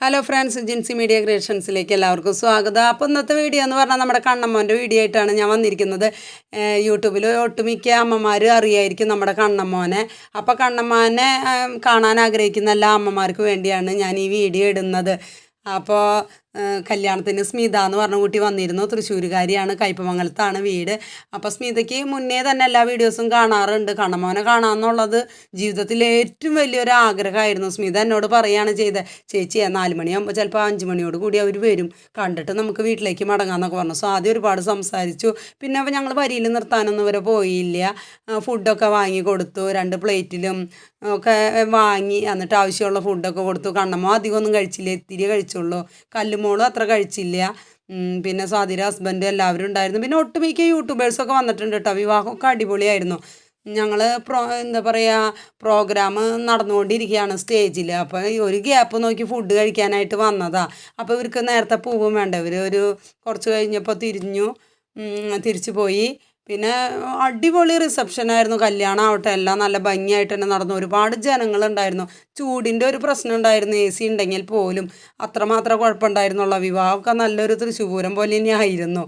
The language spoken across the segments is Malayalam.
ഹലോ ഫ്രണ്ട്സ് ജിൻസി മീഡിയ ക്രിയേഷൻസിലേക്ക് എല്ലാവർക്കും സ്വാഗതം. അപ്പോൾ ഇന്നത്തെ വീഡിയോ എന്ന് പറഞ്ഞാൽ നമ്മുടെ കണ്ണമ്മോന്റെ വീഡിയോ ആയിട്ടാണ് ഞാൻ വന്നിരിക്കുന്നത്. യൂട്യൂബിൽ ഒട്ടുമിക്ക അമ്മമാർ അറിയായിരിക്കും നമ്മുടെ കണ്ണമ്മോനെ. അപ്പോൾ കണ്ണമ്മോനെ കാണാൻ ആഗ്രഹിക്കുന്ന എല്ലാ അമ്മമാർക്ക് വേണ്ടിയാണ് ഞാൻ ഈ വീഡിയോ ഇടുന്നത്. അപ്പോൾ കല്യാണത്തിന് സ്മിത എന്ന് പറഞ്ഞ കുട്ടി വന്നിരുന്നു. തൃശ്ശൂരുകാരിയാണ് കയ്പമംഗലത്താണ് വീട്. അപ്പോൾ സ്മിതയ്ക്ക് മുന്നേ തന്നെ എല്ലാ വീഡിയോസും കാണാറുണ്ട്. കണ്ണമോനെ കാണാമെന്നുള്ളത് ജീവിതത്തിലെ ഏറ്റവും വലിയൊരു ആഗ്രഹമായിരുന്നു. സ്മിത എന്നോട് പറയുകയാണ് ചെയ്തത് ചേച്ചി നാല് മണിയാകുമ്പോൾ ചിലപ്പോൾ അഞ്ച് മണിയോട് കൂടി അവർ വരും. കണ്ടിട്ട് നമുക്ക് വീട്ടിലേക്ക് മടങ്ങാമെന്നൊക്കെ പറഞ്ഞു. സോ ആദ്യം ഒരുപാട് സംസാരിച്ചു. പിന്നെ ഞങ്ങൾ വരിയിൽ നിർത്താനൊന്നും വരെ പോയില്ല. ഫുഡൊക്കെ വാങ്ങി കൊടുത്തു. രണ്ട് പ്ലേറ്റിലും ഒക്കെ വാങ്ങി. എന്നിട്ട് ആവശ്യമുള്ള ഫുഡൊക്കെ കൊടുത്തു. കണ്ണമ്മോ അധികമൊന്നും കഴിച്ചില്ല. ഇത്തിരി കഴിച്ചുള്ളൂ. കല്ലുമോളും അത്ര കഴിച്ചില്ല. പിന്നെ സ്വാതിര ഹസ്ബൻഡ് എല്ലാവരും ഉണ്ടായിരുന്നു. പിന്നെ ഒട്ടുമിക്ക യൂട്യൂബേഴ്സൊക്കെ വന്നിട്ടുണ്ട് കേട്ടോ. വിവാഹമൊക്കെ അടിപൊളിയായിരുന്നു. ഞങ്ങൾ പ്രോ എന്താ പറയുക പ്രോഗ്രാം നടന്നുകൊണ്ടിരിക്കുകയാണ് സ്റ്റേജിൽ അപ്പോൾ ഒരു ഗ്യാപ്പ് നോക്കി ഫുഡ് കഴിക്കാനായിട്ട് വന്നതാണ് അപ്പോൾ ഇവർക്ക് നേരത്തെ പോവും വേണ്ട. ഇവർ ഒരു കുറച്ച് കഴിഞ്ഞപ്പോൾ തിരിഞ്ഞു തിരിച്ചു പോയി. പിന്നെ അടിപൊളി റിസപ്ഷൻ ആയിരുന്നു. കല്യാണം ആവട്ടെ എല്ലാം നല്ല ഭംഗിയായിട്ട് തന്നെ നടന്നു. ഒരുപാട് ജനങ്ങളുണ്ടായിരുന്നു. ചൂടിന്റെ ഒരു പ്രശ്നം ഉണ്ടായിരുന്നു. എ സി ഉണ്ടെങ്കിൽ പോലും അത്രമാത്രം കുഴപ്പമുണ്ടായിരുന്നുള്ള. വിവാഹമൊക്കെ നല്ലൊരു തൃശ്ശൂപൂരം പോലെ തന്നെയായിരുന്നു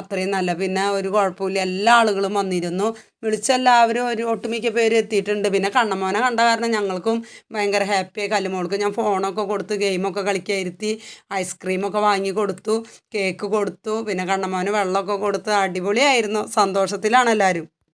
അത്രയും നല്ല. പിന്നെ ഒരു കുഴപ്പമില്ല. എല്ലാ ആളുകളും വന്നിരുന്നു. വിളിച്ചെല്ലാവരും ഒരു ഒട്ടുമിക്ക പേര് എത്തിയിട്ടുണ്ട്. പിന്നെ കണ്ണമോനെ കണ്ട കാരണം ഞങ്ങൾക്കും ഭയങ്കര ഹാപ്പിയായി കല്ലുമോൾക്ക് ഞാൻ ഫോണൊക്കെ കൊടുത്ത് ഗെയിമൊക്കെ കളിക്കാൻ ഇരുത്തി ഐസ്ക്രീമൊക്കെ വാങ്ങി കൊടുത്തു കേക്ക് കൊടുത്തു. പിന്നെ കണ്ണമ്മോന് വെള്ളമൊക്കെ കൊടുത്ത് അടിപൊളിയായിരുന്നു. സന്തോഷത്തിലാണ് എല്ലാവരും.